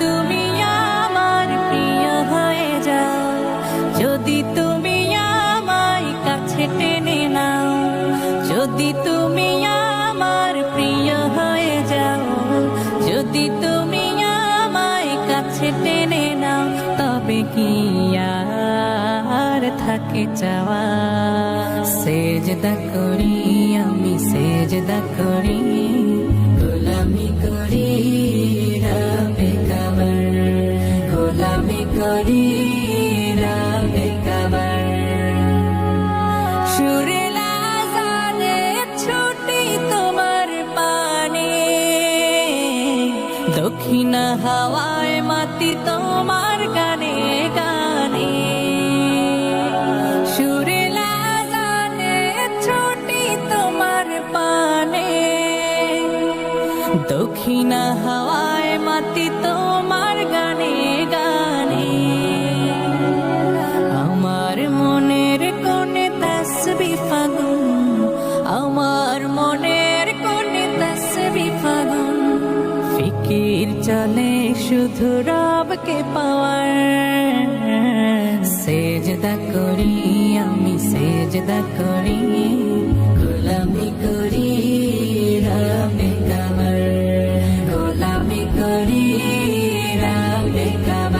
তুমি আমার প্রিয় হয়ে যাও, যদি তুমি কাছে নাও, যদি আমার প্রিয় হয়ে যাও, যদি তুমি আমায় কাছে নাও, তবে আর করি আমি, সেজদা করি। গোলামি করি রাবে কাবার ছুটি তোমার পানে। দক্ষিণ হাওয়ায় মাতি তোমার গানে ছুটি তোমার পানে। হাওয়ায় মাতি তোমার গানে আমার মনের কোনে তসবি ফাগুন ফিকির চলে শুধু রবকে পাওয়ার। সেজদা করি আমি, সেজদা করি, গোলামি করি রবে কামার গোলামি করি রবে কামার